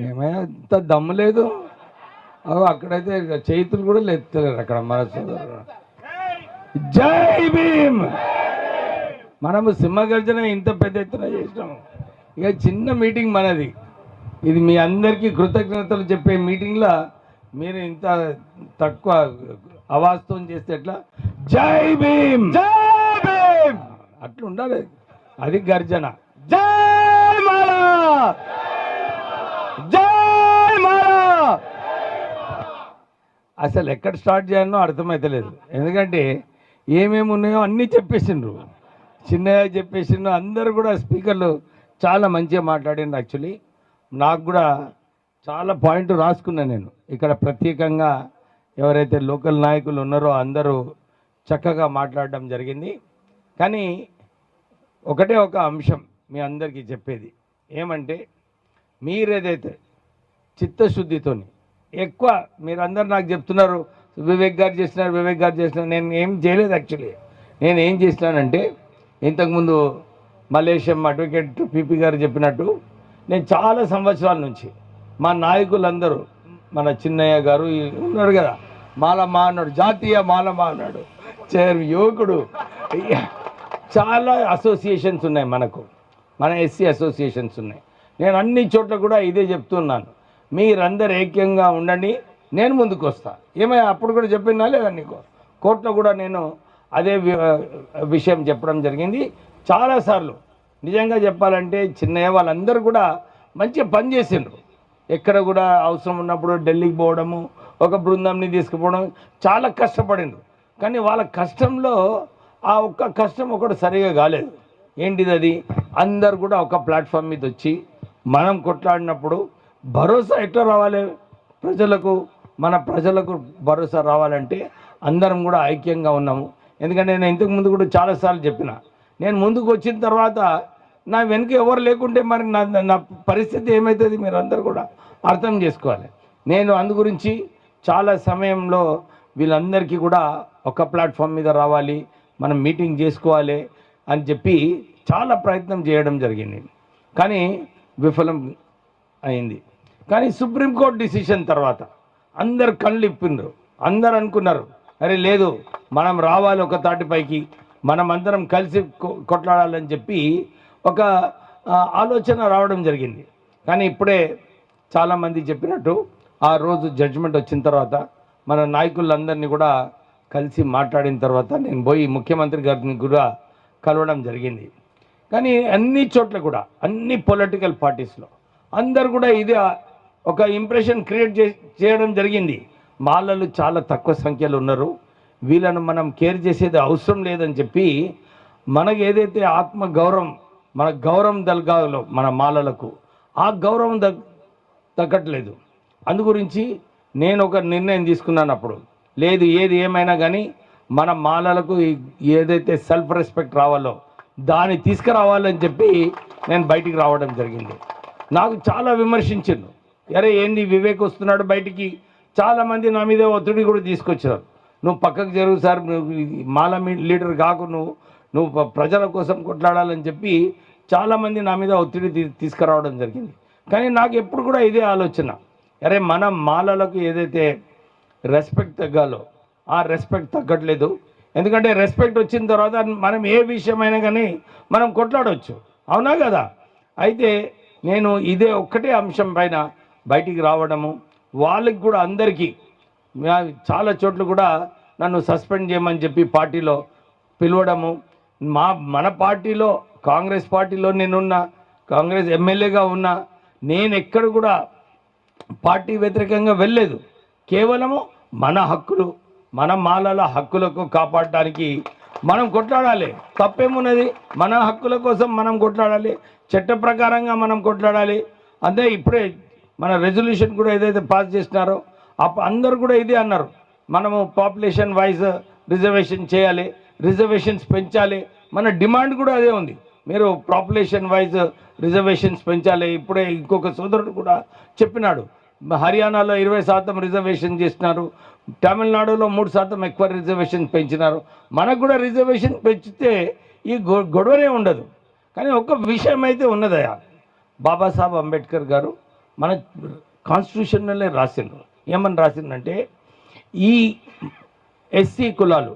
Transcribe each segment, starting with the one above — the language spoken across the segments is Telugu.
ఏమైనా ఇంత దమ్ము లేదు. అగో అక్కడైతే చేతులు కూడా లేస్తలేరు అక్కడ మన సోదరుడు జై భీమ్! మనము సింహగర్జన ఇంత పెద్ద ఎత్తున చేసినాము. ఇక చిన్న మీటింగ్ మనది. ఇది మీ అందరికీ కృతజ్ఞతలు చెప్పే మీటింగ్లో మీరు ఇంత తక్కువ అవాస్తవం చేస్తే ఎట్లా? జై భీమ్! జై భీమ్ అట్లా ఉండాలి అది గర్జన. జై మాలా! అసలు ఎక్కడ స్టార్ట్ చేయాలనో అర్థమైతలేదు ఎందుకంటే ఏమేమి ఉన్నాయో అన్నీ చెప్పేసిండ్రు. చిన్నగా చెప్పేసిండ్రు అందరు కూడా స్పీకర్లు చాలా మంచిగా మాట్లాడిండ్రు యాక్చువల్లీ. నాకు కూడా చాలా పాయింట్ రాసుకున్నాను నేను. ఇక్కడ ప్రత్యేకంగా ఎవరైతే లోకల్ నాయకులు ఉన్నారో అందరూ చక్కగా మాట్లాడడం జరిగింది. కానీ ఒకటే ఒక అంశం మీ అందరికీ చెప్పేది. ఏమంటే మీరేదైతే చిత్తశుద్ధితోని ఎక్కువ మీరందరూ నాకు చెప్తున్నారు వివేక్ గారు చేసినారు వివేక్ గారు చేసినారు. నేను ఏం చేయలేదు యాక్చువల్లీ నేను ఏం చేసినానంటే ఇంతకుముందు మలేషియం అడ్వకేట్ పీపీ గారు చెప్పినట్టు నేను చాలా సంవత్సరాల నుంచి మా నాయకులందరూ మన చిన్నయ్య గారు ఉన్నాడు కదా మాలమా అన్నాడు జాతీయ మాలమా అన్నాడు చేరు యువకుడు. చాలా అసోసియేషన్స్ ఉన్నాయి మనకు. మన ఎస్సీ అసోసియేషన్స్ ఉన్నాయి. నేను అన్ని చోట్ల కూడా ఇదే చెప్తున్నాను. మీరందరు ఐక్యంగా ఉండండి. నేను ముందుకు వస్తా ఏమైనా అప్పుడు కూడా చెప్పినా లేదా నీకు? కోర్టులో కూడా నేను అదే వి- విషయం చెప్పడం జరిగింది. చాలాసార్లు నిజంగా చెప్పాలంటే చిన్నయ్య వాళ్ళందరూ కూడా మంచిగా పనిచేసిండ్రు ఎక్కడ కూడా అవసరం ఉన్నప్పుడు ఢిల్లీకి పోవడము ఒక బృందంని తీసుకుపోవడం చాలా కష్టపడిండ్రు. కానీ వాళ్ళ కష్టంలో ఆ ఒక్క కష్టం ఒకటి సరిగా కాలేదు. ఏంటిది అది? అందరు కూడా ఒక ప్లాట్ఫామ్ మీద వచ్చి మనం కొట్లాడినప్పుడు భరోసా ఎట్లా రావాలి? ప్రజలకు మన ప్రజలకు భరోసా రావాలంటే అందరం కూడా ఐక్యంగా ఉన్నాము. ఎందుకంటే నేను ఇంతకు ముందు కూడా చాలాసార్లు చెప్పిన. నేను ముందుకు వచ్చిన తర్వాత నా వెనుక ఎవరు లేకుంటే మరి నా నా పరిస్థితి ఏమవుతుంది మీరు అందరు కూడా అర్థం చేసుకోవాలి. నేను అందు గురించి చాలా సమయంలో వీళ్ళందరికీ కూడా ఒక ప్లాట్ఫామ్ మీద రావాలి మనం మీటింగ్ చేసుకోవాలి అని చెప్పి చాలా ప్రయత్నం చేయడం జరిగింది. కానీ విఫలం అయింది. కానీ సుప్రీంకోర్టు డిసిషన్ తర్వాత అందరు కళ్ళు ఇప్పిండ్రు అందరు అనుకున్నారు అరే లేదు మనం రావాలి ఒక తాటిపైకి మనం అందరం కలిసి కొట్లాడాలని చెప్పి ఒక ఆలోచన రావడం జరిగింది. కానీ ఇప్పుడే చాలామంది చెప్పినట్టు ఆ రోజు జడ్జిమెంట్ వచ్చిన తర్వాత మన నాయకులందరినీ కూడా కలిసి మాట్లాడిన తర్వాత నేను పోయి ముఖ్యమంత్రి గారిని కూడా కలవడం జరిగింది. కానీ అన్ని చోట్ల కూడా అన్ని పొలిటికల్ పార్టీస్లో అందరు కూడా ఇది ఒక ఇంప్రెషన్ క్రియేట్ చే చేయడం జరిగింది. మాలలు చాలా తక్కువ సంఖ్యలో ఉన్నారు. వీళ్ళను మనం కేర్ చేసేది అవసరం లేదని చెప్పి మనకు ఏదైతే ఆత్మ గౌరవం మన గౌరవం దల్గాలో మన మాలలకు ఆ గౌరవం దగ్ తగ్గట్లేదు. అందుగురించి నేను ఒక నిర్ణయం తీసుకున్నాను అప్పుడు. లేదు ఏది ఏమైనా కానీ మన మాలలకు ఏదైతే సెల్ఫ్ రెస్పెక్ట్ రావాలో దాన్ని తీసుకురావాలని చెప్పి నేను బయటికి రావడం జరిగింది. నాకు చాలా విమర్శించిండు అరే ఏంది వివేక్ వస్తున్నాడు బయటికి? చాలామంది నా మీద ఒత్తిడి కూడా తీసుకొచ్చారు. నువ్వు పక్కకు జరుగు సార్ నువ్వు మాల మీ- లీడర్ కాకు నువ్వు. నువ్వు ప్రజల కోసం కొట్లాడాలని చెప్పి చాలామంది నా మీద ఒత్తిడి తీసుకురావడం జరిగింది. కానీ నాకు ఎప్పుడు కూడా ఇదే ఆలోచన. అరే మన మాలలకు ఏదైతే రెస్పెక్ట్ తగ్గాలో ఆ రెస్పెక్ట్ తగ్గట్లేదు. ఎందుకంటే రెస్పెక్ట్ వచ్చిన తర్వాత మనం ఏ విషయమైనా కానీ మనం కొట్లాడవచ్చు అవునా కదా? అయితే నేను ఇదే ఒక్కటే అంశం పైన బయటికి రావడము వాళ్ళకి కూడా అందరికీ చాలా చోట్ల కూడా నన్ను సస్పెండ్ చేయమని చెప్పి పార్టీలో పిలవడము. మా మన పార్టీలో కాంగ్రెస్ పార్టీలో నేనున్నా కాంగ్రెస్ ఎమ్మెల్యేగా ఉన్నా నేను ఎక్కడ కూడా పార్టీ వ్యతిరేకంగా వెళ్ళలేదు. కేవలము మన హక్కులు మన మాలల హక్కులకు కాపాడటానికి మనం కొట్లాడాలి. తప్పేమున్నది? మన హక్కుల కోసం మనం కొట్లాడాలి. చట్ట ప్రకారంగా మనం కొట్లాడాలి. అదే ఇప్పుడే మన రెజల్యూషన్ కూడా ఏదైతే పాస్ చేసినారో అప్ప అందరు కూడా ఇదే అన్నారు. మనము పాపులేషన్ వైజ్ రిజర్వేషన్ చేయాలి రిజర్వేషన్స్ పెంచాలి. మన డిమాండ్ కూడా అదే ఉంది. మీరు పాపులేషన్ వైజ్ రిజర్వేషన్స్ పెంచాలి. ఇప్పుడే ఇంకొక సోదరుడు కూడా చెప్పినాడు. హర్యానాలో ఇరవై శాతం రిజర్వేషన్ చేసినారు. తమిళనాడులో మూడు శాతం ఎక్కువ రిజర్వేషన్ పెంచినారు. మనకు కూడా రిజర్వేషన్ పెంచితే ఈ గొ- గొడవనే ఉండదు. కానీ ఒక విషయం అయితే ఉన్నదయా బాబాసాహెబ్ అంబేద్కర్ గారు మన కాన్స్టిట్యూషన్లోనే రాసిండ్రు. ఏమని రాసిందంటే ఈ ఎస్సీ కులాలు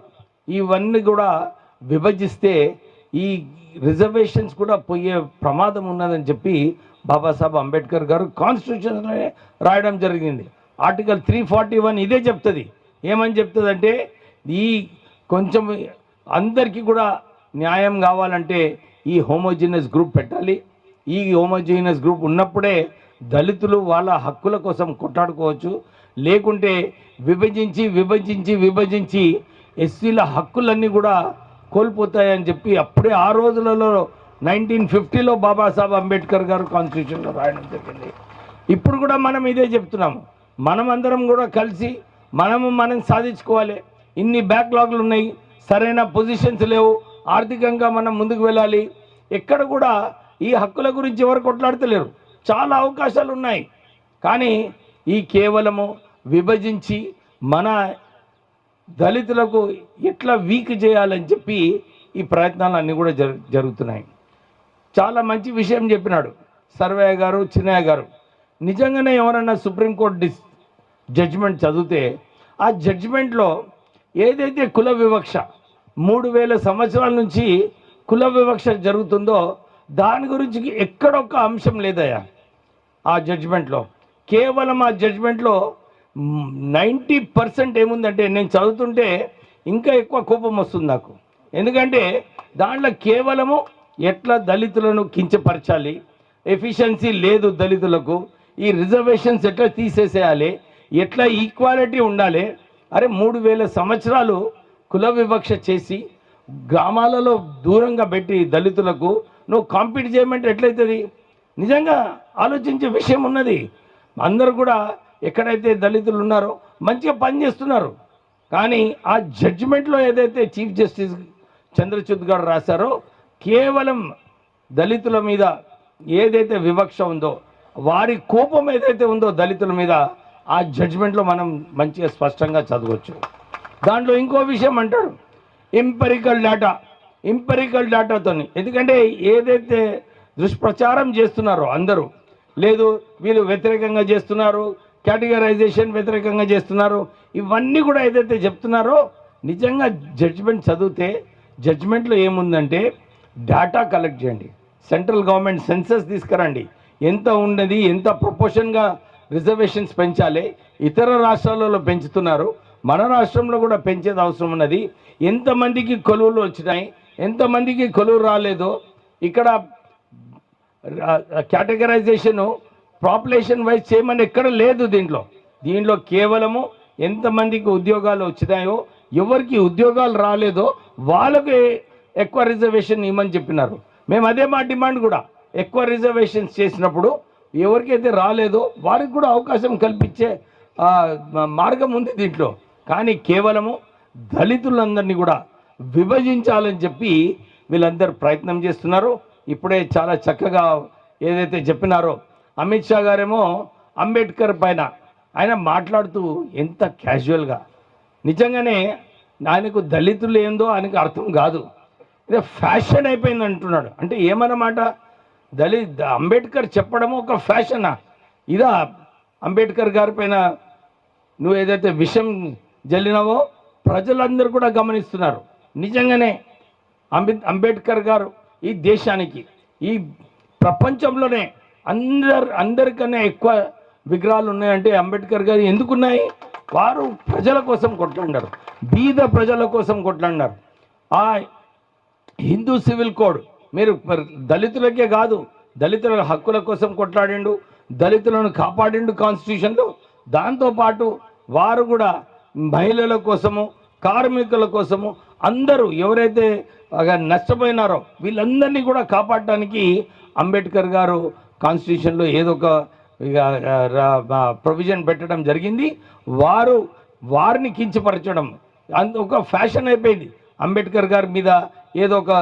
ఇవన్నీ కూడా విభజిస్తే ఈ రిజర్వేషన్స్ కూడా పోయే ప్రమాదం ఉన్నదని చెప్పి బాబాసాహెబ్ అంబేద్కర్ గారు కాన్స్టిట్యూషన్లోనే రాయడం జరిగింది. ఆర్టికల్ త్రీ ఫార్టీ వన్ ఇదే చెప్తుంది. ఏమని చెప్తుందంటే ఈ కొంచెం అందరికీ కూడా న్యాయం కావాలంటే ఈ హోమోజీనియస్ గ్రూప్ పెట్టాలి. ఈ హోమోజీనియస్ గ్రూప్ ఉన్నప్పుడే దళితులు వాళ్ళ హక్కుల కోసం కొట్లాడుకోవచ్చు లేకుంటే విభజించి విభజించి విభజించి ఎస్సీల హక్కులన్నీ కూడా కోల్పోతాయని చెప్పి అప్పుడే ఆ రోజులలో నైన్టీన్ ఫిఫ్టీలో బాబాసాహెబ్ అంబేద్కర్ గారు కాన్స్టిట్యూషన్లో రాయడం జరిగింది. ఇప్పుడు కూడా మనం ఇదే చెప్తున్నాము. మనం అందరం కూడా కలిసి మనము మనం సాధించుకోవాలి. ఇన్ని బ్యాక్లాగ్లు ఉన్నాయి సరైన పొజిషన్స్ లేవు ఆర్థికంగా మనం ముందుకు వెళ్ళాలి. ఎక్కడ కూడా ఈ హక్కుల గురించి ఎవరు కొట్లాడతలేరు. చాలా అవకాశాలు ఉన్నాయి కానీ ఈ కేవలము విభజించి మన దళితులకు ఎట్లా వీక్ చేయాలని చెప్పి ఈ ప్రయత్నాలు అన్నీ కూడా జరు జరుగుతున్నాయి. చాలా మంచి విషయం చెప్పినాడు సర్వయ్య గారు చిన్నయ్య గారు. నిజంగానే ఎవరన్నా సుప్రీంకోర్టు డిస్ జడ్జిమెంట్ చదివితే ఆ జడ్జిమెంట్లో ఏదైతే కుల వివక్ష మూడు వేల సంవత్సరాల నుంచి కుల వివక్ష జరుగుతుందో దాని గురించి ఎక్కడొక్క అంశం లేదయ్యా ఆ జడ్జిమెంట్లో కేవలం ఆ జడ్జిమెంట్లో నైంటీ పర్సెంట్ ఏముందంటే నేను చదువుతుంటే ఇంకా ఎక్కువ కోపం వస్తుంది నాకు. ఎందుకంటే దాంట్లో కేవలము ఎట్లా దళితులను కించపరచాలి ఎఫిషియన్సీ లేదు దళితులకు ఈ రిజర్వేషన్స్ ఎట్లా తీసేసేయాలి ఎట్లా ఈక్వాలిటీ ఉండాలి అరే మూడు వేల సంవత్సరాలు కుల వివక్ష చేసి గ్రామాలలో దూరంగా పెట్టి దళితులకు నువ్వు కాంపీట్ చేయమంటే ఎట్లయితుంది? నిజంగా ఆలోచించే విషయం ఉన్నది. అందరూ కూడా ఎక్కడైతే దళితులు ఉన్నారో మంచిగా పనిచేస్తున్నారు కానీ ఆ జడ్జిమెంట్లో ఏదైతే చీఫ్ జస్టిస్ చంద్రచూడ్ గారు రాశారో కేవలం దళితుల మీద ఏదైతే వివక్ష ఉందో వారి కోపం ఏదైతే ఉందో దళితుల మీద ఆ జడ్జిమెంట్లో మనం మంచిగా స్పష్టంగా చదవచ్చు. దాంట్లో ఇంకో విషయం అంటాడు ఎంపెరికల్ డేటా ఇంపెరికల్ డేటాతో ఎందుకంటే ఏదైతే దుష్ప్రచారం చేస్తున్నారో అందరూ లేదు వీళ్ళు వ్యతిరేకంగా చేస్తున్నారు కేటగరైజేషన్ వ్యతిరేకంగా చేస్తున్నారు ఇవన్నీ కూడా ఏదైతే చెప్తున్నారో నిజంగా జడ్జిమెంట్ చదివితే జడ్జిమెంట్లో ఏముందంటే డేటా కలెక్ట్ చేయండి. సెంట్రల్ గవర్నమెంట్ సెన్సస్ తీసుకురండి. ఎంత ఉన్నది ఎంత ప్రపోర్షన్గా రిజర్వేషన్స్ పెంచాలి ఇతర రాష్ట్రాలలో పెంచుతున్నారు మన రాష్ట్రంలో కూడా పెంచేది అవసరం ఉన్నది. ఎంతమందికి కొలువులు వచ్చినాయి ఎంతమందికి కొలువు రాలేదు ఇక్కడ కేటగరైజేషను పాపులేషన్ వైజ్ చేయమని ఎక్కడ లేదు దీంట్లో. దీంట్లో కేవలము ఎంతమందికి ఉద్యోగాలు వచ్చినాయో ఎవరికి ఉద్యోగాలు రాలేదో వాళ్ళకి ఎక్కువ రిజర్వేషన్ ఇవ్వమని చెప్పినారు. మేము అదే మా డిమాండ్ కూడా. ఎక్కువ రిజర్వేషన్స్ చేసినప్పుడు ఎవరికైతే రాలేదో వారికి కూడా అవకాశం కల్పించే మార్గం ఉంది దీంట్లో. కానీ కేవలము దళితులందరినీ కూడా విభజించాలని చెప్పి వీళ్ళందరూ ప్రయత్నం చేస్తున్నారు. ఇప్పుడే చాలా చక్కగా ఏదైతే చెప్పినారో అమిత్ షా గారేమో అంబేద్కర్ పైన ఆయన మాట్లాడుతూ ఎంత క్యాజువల్గా నిజంగానే ఆయనకు దళితులు ఏందో ఆయనకు అర్థం కాదు. ఇదే ఫ్యాషన్ అయిపోయింది అంటున్నాడు. అంటే ఏమన్నమాట? దళిత్ అంబేద్కర్ చెప్పడము ఒక ఫ్యాషనా ఇదా అంబేద్కర్ గారి పైన నువ్వు ఏదైతే విషం జల్లినావో ప్రజలందరూ కూడా గమనిస్తున్నారు. నిజంగానే అంబే అంబేద్కర్ గారు ఈ దేశానికి ఈ ప్రపంచంలోనే అందరు అందరికన్నా ఎక్కువ విగ్రహాలు ఉన్నాయంటే అంబేద్కర్ గారు ఎందుకున్నాయి? వారు ప్రజల కోసం కొట్లాడారు బీద ప్రజల కోసం కొట్లాడారు ఆ హిందూ సివిల్ కోడ్ మీరు దళితులకే కాదు దళితుల హక్కుల కోసం కొట్లాడిండు దళితులను కాపాడిండు కాన్స్టిట్యూషన్లో. దాంతోపాటు వారు కూడా మహిళల కోసము కార్మికుల కోసము అందరూ ఎవరైతే నష్టపోయినారో వీళ్ళందరినీ కూడా కాపాడటానికి అంబేద్కర్ గారు కాన్స్టిట్యూషన్లో ఏదో ఒక ప్రొవిజన్ పెట్టడం జరిగింది. వారు వారిని కించపరచడం. అంత ఒక ఫ్యాషన్ అయిపోయింది. అంబేద్కర్ గారి మీద ఏదో ఒక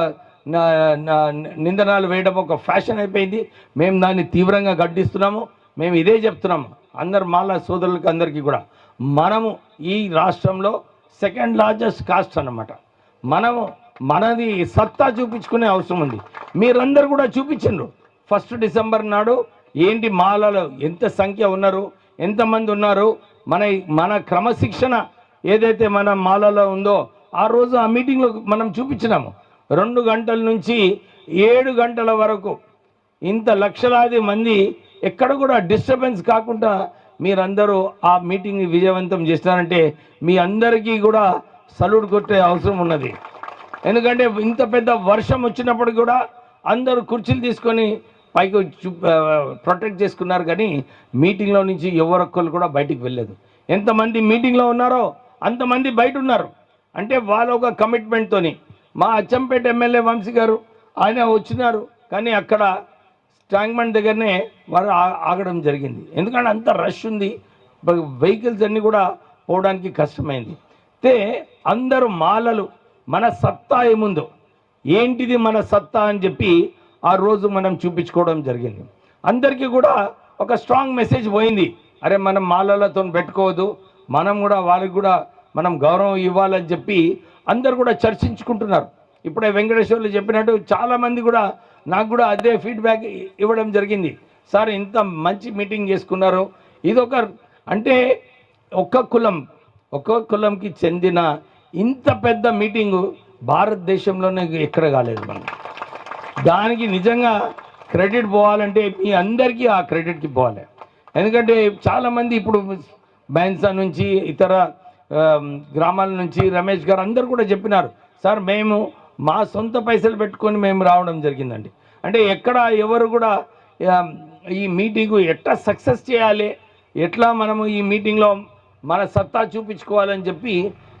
నిందనాలు వేయడం ఒక ఫ్యాషన్ అయిపోయింది. మేము దాన్ని తీవ్రంగా గడ్డిస్తున్నాము మేము ఇదే చెప్తున్నాము. అందరు మాల సోదరులకు అందరికీ కూడా. మనము ఈ రాష్ట్రంలో సెకండ్ లార్జెస్ట్ కాస్ట్ అన్నమాట. మనం మనది సత్తా చూపించుకునే అవసరం ఉంది. మీరందరూ కూడా చూపించండు ఫస్ట్ డిసెంబర్ నాడు ఏంటి మాలలో ఎంత సంఖ్య ఉన్నారు ఎంతమంది ఉన్నారు మన మన క్రమశిక్షణ ఏదైతే మన మాలలో ఉందో ఆ రోజు ఆ మీటింగ్లో మనం చూపించినాము. రెండు గంటల నుంచి ఏడు గంటల వరకు ఇంత లక్షలాది మంది ఎక్కడ కూడా డిస్టర్బెన్స్ కాకుండా మీరందరూ ఆ మీటింగ్ని విజయవంతం చేస్తారంటే మీ అందరికీ కూడా సల్యూట్ కొట్టే అవసరం ఉన్నది. ఎందుకంటే ఇంత పెద్ద వర్షం వచ్చినప్పుడు కూడా అందరూ కుర్చీలు తీసుకొని పైకి ప్రొటెక్ట్ చేసుకున్నారు కానీ మీటింగ్లో నుంచి ఎవరొక్కరు కూడా బయటికి వెళ్ళలేదు. ఎంతమంది మీటింగ్లో ఉన్నారో అంతమంది బయట ఉన్నారు. అంటే వాళ్ళ ఒక కమిట్మెంట్తోని మా అచ్చంపేట ఎమ్మెల్యే వంశీ గారు ఆయన వచ్చినారు కానీ అక్కడ ట్యాంక్మెంట్ దగ్గరనే వారు ఆ- ఆగడం జరిగింది. ఎందుకంటే అంత రష్ ఉంది. వెహికల్స్ అన్నీ కూడా పోవడానికి కష్టమైంది. అయితే అందరూ మాలలు. మన సత్తా ఏముందో? ఏంటిది మన సత్తా అని చెప్పి ఆ రోజు మనం చూపించుకోవడం జరిగింది. అందరికీ కూడా ఒక స్ట్రాంగ్ మెసేజ్ పోయింది. అరే మనం మాలలతో పెట్టుకోవద్దు. మనం కూడా వాళ్ళకి కూడా మనం గౌరవం ఇవ్వాలని చెప్పి అందరు కూడా చర్చించుకుంటున్నారు. ఇప్పుడే వెంకటేశ్వర్లు చెప్పినట్టు చాలామంది కూడా నాకు కూడా అదే ఫీడ్బ్యాక్ ఇవ్వడం జరిగింది. సార్ ఇంత మంచి మీటింగ్ చేసుకున్నారు. ఇదొక అంటే ఒక్క కులం ఒక్కో కులంకి చెందిన ఇంత పెద్ద మీటింగు భారతదేశంలోనే ఎక్కడ కాలేదు మనం. దానికి నిజంగా క్రెడిట్ పోవాలంటే మీ అందరికీ ఆ క్రెడిట్కి పోవాలి. ఎందుకంటే చాలామంది ఇప్పుడు బైన్సా నుంచి ఇతర గ్రామాల నుంచి రమేష్ గారు అందరు కూడా చెప్పినారు సార్ మేము మా సొంత పైసలు పెట్టుకొని మేము రావడం జరిగిందండి. అంటే ఎక్కడ ఎవరు కూడా ఈ మీటింగు ఎట్లా సక్సెస్ చేయాలి ఎట్లా మనము ఈ మీటింగ్లో మన సత్తా చూపించుకోవాలని చెప్పి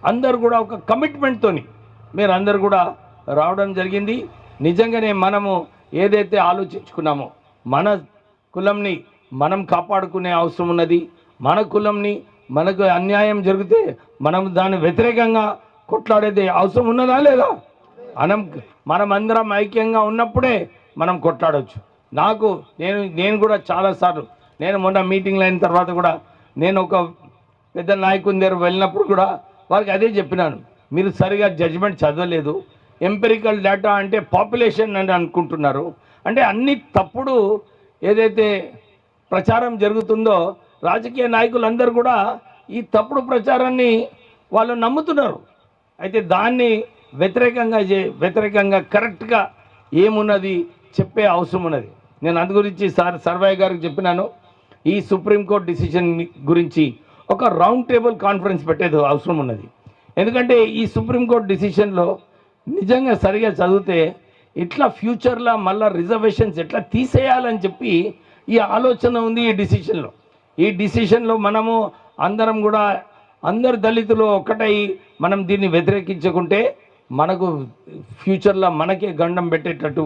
అందరు కూడా ఒక కమిట్మెంట్తోని మీరు అందరు కూడా రావడం జరిగింది. నిజంగానే మనము ఏదైతే ఆలోచించుకున్నామో మన కులంని మనం కాపాడుకునే అవసరం ఉన్నది. మన కులంని మనకు అన్యాయం జరిగితే మనం దాని వ్యతిరేకంగా కొట్లాడేది అవసరం ఉన్నదా లేదా? మనం మనం అందరం ఐక్యంగా ఉన్నప్పుడే మనం కొట్లాడవచ్చు నాకు నేను నేను కూడా చాలాసార్లు నేను మొన్న మీటింగ్లు అయిన తర్వాత కూడా నేను ఒక పెద్ద నాయకుని దగ్గర వెళ్ళినప్పుడు కూడా వారికి అదే చెప్పినాను. మీరు సరిగా జడ్జిమెంట్ చదవలేదు. ఎంపెరికల్ డేటా అంటే పాపులేషన్ అని అనుకుంటున్నారు. అంటే అన్ని తప్పుడు ఏదైతే ప్రచారం జరుగుతుందో రాజకీయ నాయకులందరూ కూడా ఈ తప్పుడు ప్రచారాన్ని వాళ్ళు నమ్ముతున్నారు. అయితే దాన్ని వ్యతిరేకంగా చే వ్యతిరేకంగా కరెక్ట్గా ఏమున్నది చెప్పే అవసరం ఉన్నది. నేను అందు గురించి సార్ సర్వయ్య గారికి చెప్పినాను. ఈ సుప్రీంకోర్టు డిసిషన్ గురించి ఒక రౌండ్ టేబుల్ కాన్ఫరెన్స్ పెట్టేది అవసరం ఉన్నది. ఎందుకంటే ఈ సుప్రీంకోర్టు డిసిషన్లో నిజంగా సరిగా చదివితే ఇట్లా ఫ్యూచర్లో మళ్ళీ రిజర్వేషన్స్ ఎట్లా తీసేయాలని చెప్పి ఈ ఆలోచన ఉంది ఈ డిసిషన్లో ఈ డిసిషన్లో మనము అందరం కూడా అందరు దళితులు ఒక్కటై మనం దీన్ని వ్యతిరేకించకుంటే మనకు ఫ్యూచర్లో మనకే గండం పెట్టేటట్టు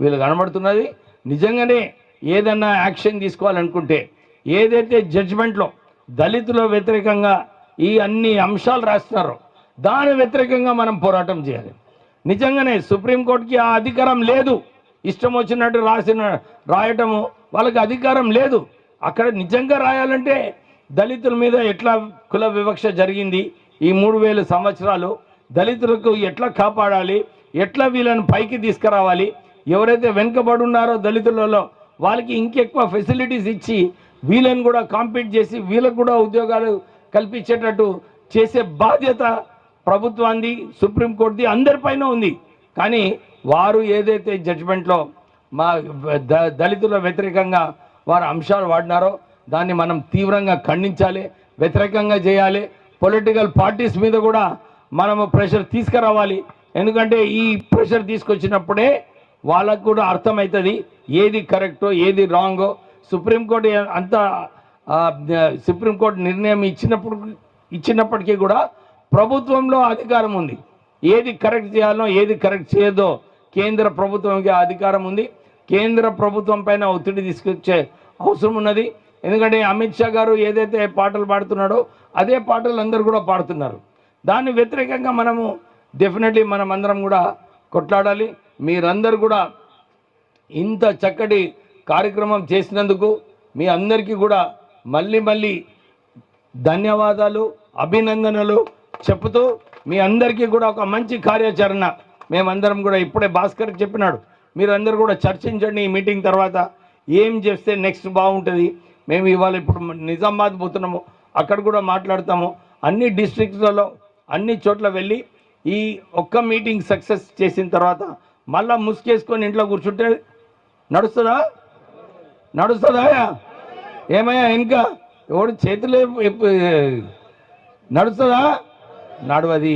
వీళ్ళు కనబడుతున్నది. నిజంగానే ఏదన్నా యాక్షన్ తీసుకోవాలనుకుంటే ఏదైతే జడ్జ్మెంట్లో దళితుల వ్యతిరేకంగా ఈ అన్ని అంశాలు రాస్తున్నారు దాని వ్యతిరేకంగా మనం పోరాటం చేయాలి. నిజంగానే సుప్రీంకోర్టుకి ఆ అధికారం లేదు. ఇష్టం వచ్చినట్టు రాసిన రాయటము వాళ్ళకి అధికారం లేదు. అక్కడ నిజంగా రాయాలంటే దళితుల మీద ఎట్లా కుల వివక్ష జరిగింది? ఈ మూడు వేల సంవత్సరాలు దళితులకు ఎట్లా కాపాడాలి? ఎట్లా వీళ్ళని పైకి తీసుకురావాలి? ఎవరైతే వెనుకబడి ఉన్నారో దళితులలో వాళ్ళకి ఇంకెక్కువ ఫెసిలిటీస్ ఇచ్చి వీళ్ళని కూడా కాంపీట్ చేసి వీళ్ళకు కూడా ఉద్యోగాలు కల్పించేటట్టు చేసే బాధ్యత ప్రభుత్వాన్ని సుప్రీంకోర్టుది అందరిపైన ఉంది. కానీ వారు ఏదైతే జడ్జిమెంట్లో మా ద- దళితుల వ్యతిరేకంగా వారు అంశాలు వాడినారో దాన్ని మనం తీవ్రంగా ఖండించాలి వ్యతిరేకంగా చేయాలి. పొలిటికల్ పార్టీస్ మీద కూడా మనము ప్రెషర్ తీసుకురావాలి. ఎందుకంటే ఈ ప్రెషర్ తీసుకొచ్చినప్పుడే వాళ్ళకు కూడా అర్థమవుతుంది ఏది కరెక్టో ఏది రాంగో. సుప్రీంకోర్టు అంత సుప్రీంకోర్టు నిర్ణయం ఇచ్చినప్పుడు ఇచ్చినప్పటికీ కూడా ప్రభుత్వంలో అధికారం ఉంది. ఏది కరెక్ట్ చేయాలో ఏది కరెక్ట్ చేయదో కేంద్ర ప్రభుత్వంకి అధికారం ఉంది. కేంద్ర ప్రభుత్వం పైన ఒత్తిడి తీసుకొచ్చే అవసరం ఉన్నది. ఎందుకంటే అమిత్ షా గారు ఏదైతే పాటలు పాడుతున్నాడో అదే పాటలు అందరూ కూడా పాడుతున్నారు. దాన్ని వ్యతిరేకంగా మనము డెఫినెట్లీ మనం అందరం కూడా కొట్లాడాలి. మీరందరూ కూడా ఇంత చక్కటి కార్యక్రమం చేసినందుకు మీ అందరికీ కూడా మళ్ళీ మళ్ళీ ధన్యవాదాలు అభినందనలు చెప్తూ మీ అందరికీ కూడా ఒక మంచి కార్యాచరణ మేమందరం కూడా ఇప్పుడే భాస్కర్ చెప్పినాడు. మీరందరూ కూడా చర్చించండి ఈ మీటింగ్ తర్వాత. ఏం చేస్తే నెక్స్ట్ బాగుంటుంది? మేము ఇవాళ ఇప్పుడు నిజామాబాద్ పోతున్నాము. అక్కడ కూడా మాట్లాడతాము. అన్ని డిస్ట్రిక్ట్లలో అన్ని చోట్ల వెళ్ళి ఈ ఒక్క మీటింగ్ సక్సెస్ చేసిన తర్వాత మళ్ళీ ముసుకేసుకొని ఇంట్లో కూర్చుంటే నడుస్తుందా? నడుస్తుందా ఏమయ్యా ఇంకా? ఎవడు చేతులు నడుస్తుందా? నడవది.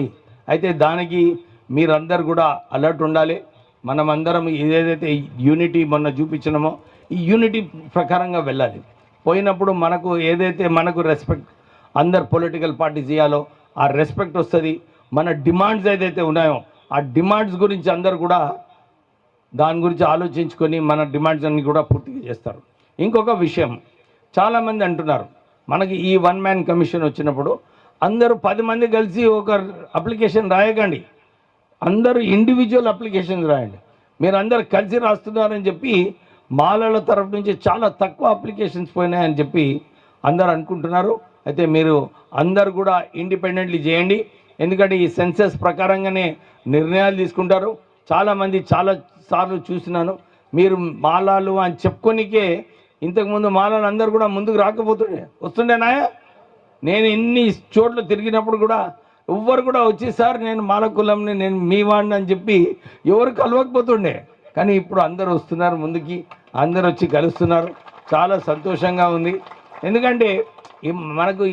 అయితే దానికి మీరందరు కూడా అలర్ట్ ఉండాలి. మనమందరం ఏదైతే యూనిటీ మొన్న చూపించినామో ఈ యూనిటీ ప్రకారంగా వెళ్ళాలి. పోయినప్పుడు మనకు ఏదైతే మనకు రెస్పెక్ట్ అందరు పొలిటికల్ పార్టీస్ ఇవ్వాలో ఆ రెస్పెక్ట్ వస్తుంది. మన డిమాండ్స్ ఏదైతే ఉన్నాయో ఆ డిమాండ్స్ గురించి అందరు కూడా దాని గురించి ఆలోచించుకొని మన డిమాండ్స్ అన్ని కూడా పూర్తిగా చేస్తారు. ఇంకొక విషయం చాలామంది అంటున్నారు మనకి ఈ వన్ మ్యాన్ కమిషన్ వచ్చినప్పుడు అందరూ పది మంది కలిసి ఒక అప్లికేషన్ రాయకండి. అందరూ ఇండివిజువల్ అప్లికేషన్స్ రాయండి. మీరు అందరు కలిసి రాస్తున్నారని చెప్పి మాలల తరఫు నుంచి చాలా తక్కువ అప్లికేషన్స్ పోయినాయని చెప్పి అందరు అనుకుంటున్నారు. అయితే మీరు అందరు కూడా ఇండిపెండెంట్లీ చేయండి. ఎందుకంటే ఈ సెన్సెస్ ప్రకారంగానే నిర్ణయాలు తీసుకుంటారు. చాలామంది చాలా సార్లు చూసినాను. మీరు మాలాలు అని చెప్పుకోనికే ఇంతకుముందు మాలాలు అందరు కూడా ముందుకు రాకపోతుండే. వస్తుండేనాయా నేను ఇన్ని చోట్ల తిరిగినప్పుడు కూడా ఎవ్వరు కూడా వచ్చి సార్ నేను మాల కులంని నేను మీ వాడిని అని చెప్పి ఎవరు కలవకపోతుండే. కానీ ఇప్పుడు అందరు వస్తున్నారు ముందుకి. అందరు వచ్చి కలుస్తున్నారు. చాలా సంతోషంగా ఉంది. ఎందుకంటే ఈ మనకు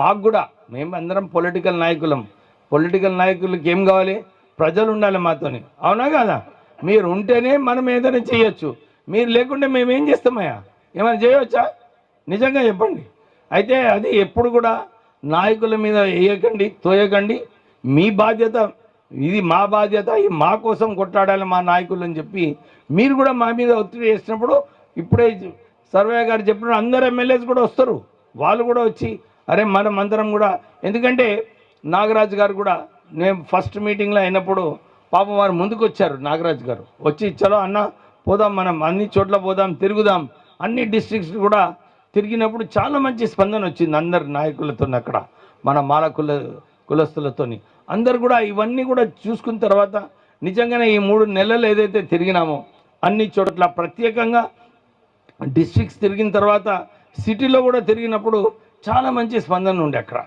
మాకు కూడా మేము అందరం పొలిటికల్ నాయకులం. పొలిటికల్ నాయకులకి ఏం కావాలి? ప్రజలు ఉండాలి మాతోని. అవునా కదా? మీరు ఉంటేనే మనం ఏదైనా చేయొచ్చు. మీరు లేకుంటే మేము ఏం చేస్తామయ్యా? ఏమైనా చేయవచ్చా నిజంగా చెప్పండి. అయితే అది ఎప్పుడు కూడా నాయకుల మీద వేయకండి తోయకండి. మీ బాధ్యత ఇది మా బాధ్యత ఇది మా కోసం కొట్లాడాలి మా నాయకులు అని చెప్పి మీరు కూడా మా మీద ఒత్తిడి చేసినప్పుడు ఇప్పుడే సర్వే గారు చెప్పిన అందరు ఎమ్మెల్యేస్ కూడా వస్తారు. వాళ్ళు కూడా వచ్చి అరే మనం అందరం కూడా ఎందుకంటే నాగరాజు గారు కూడా నేను ఫస్ట్ మీటింగ్లో అయినప్పుడు పాపం వారు ముందుకు వచ్చారు నాగరాజు గారు. వచ్చి చలో అన్న పోదాం మనం అన్ని చోట్ల పోదాం తిరుగుదాం. అన్ని డిస్ట్రిక్ట్స్ కూడా తిరిగినప్పుడు చాలా మంచి స్పందన వచ్చింది అందరు నాయకులతో అక్కడ మన మాల కుల కులస్తులతోని. అందరు కూడా ఇవన్నీ కూడా చూసుకున్న తర్వాత నిజంగానే ఈ మూడు నెలలు ఏదైతే తిరిగినామో అన్ని చోట్ల ప్రత్యేకంగా డిస్ట్రిక్ట్స్ తిరిగిన తర్వాత సిటీలో కూడా తిరిగినప్పుడు చాలా మంచి స్పందన ఉండే అక్కడ.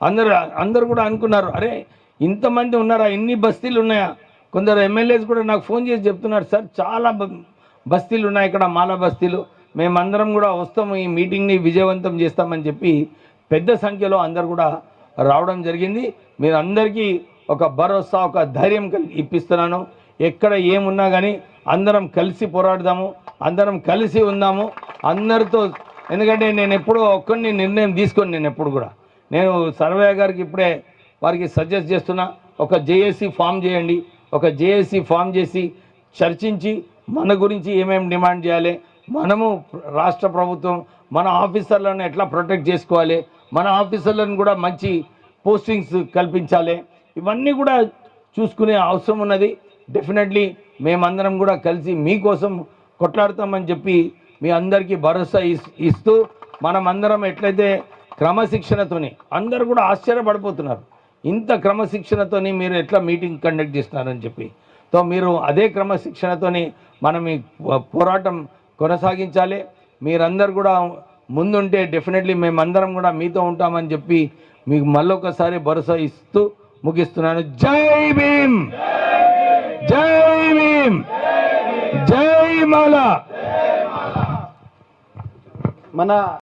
అందరు అందరు కూడా అనుకున్నారు అరే ఇంతమంది ఉన్నారా ఇన్ని బస్తీలు ఉన్నాయా కొందరు ఎమ్మెల్యేస్ కూడా నాకు ఫోన్ చేసి చెప్తున్నారు సార్ చాలా బ- బస్తీలు ఉన్నాయి ఇక్కడ మాల బస్తీలు. మేమందరం కూడా వస్తాము ఈ మీటింగ్ని విజయవంతం చేస్తామని చెప్పి పెద్ద సంఖ్యలో అందరు కూడా రావడం జరిగింది. మీరు అందరికీ ఒక భరోసా ఒక ధైర్యం ఇప్పిస్తున్నాను. ఎక్కడ ఏమున్నా కానీ అందరం కలిసి పోరాడదాము అందరం కలిసి ఉందాము. అందరితో ఎందుకంటే నేను ఎప్పుడూ ఒక్కడిని నిర్ణయం తీసుకొని నేను ఎప్పుడు కూడా. నేను సర్వే గారికి ఇప్పుడే వారికి సజెస్ట్ చేస్తున్నా ఒక జేఏసీ ఫామ్ చేయండి ఒక జేఏసీ ఫామ్ చేసి చర్చించి మన గురించి ఏమేమి డిమాండ్ చేయాలి? మనము రాష్ట్ర ప్రభుత్వం మన ఆఫీసర్లను ఎట్లా ప్రొటెక్ట్ చేసుకోవాలి? మన ఆఫీసర్లను కూడా మంచి పోస్టింగ్స్ కల్పించాలి. ఇవన్నీ కూడా చూసుకునే అవసరం ఉన్నది. డెఫినెట్లీ మేమందరం కూడా కలిసి మీకోసం కొట్లాడతామని చెప్పి మీ అందరికీ భరోసా ఇస్- ఇస్తూ మనమందరం ఎట్లయితే క్రమశిక్షణతోని అందరూ కూడా ఆశ్చర్యపడిపోతున్నారు. ఇంత క్రమశిక్షణతోని మీరు ఎట్లా మీటింగ్ కండక్ట్ చేస్తున్నారని చెప్పి. సో మీరు అదే క్రమశిక్షణతోని మనం ఈ పోరాటం కొనసాగించాలి. మీరందరు కూడా ముందుంటే డెఫినెట్లీ మేమందరం కూడా మీతో ఉంటామని చెప్పి మీకు మళ్ళొకసారి భరోసా ఇస్తూ ముగిస్తున్నాను. జై భీమ్! జై భీమ్! జై మన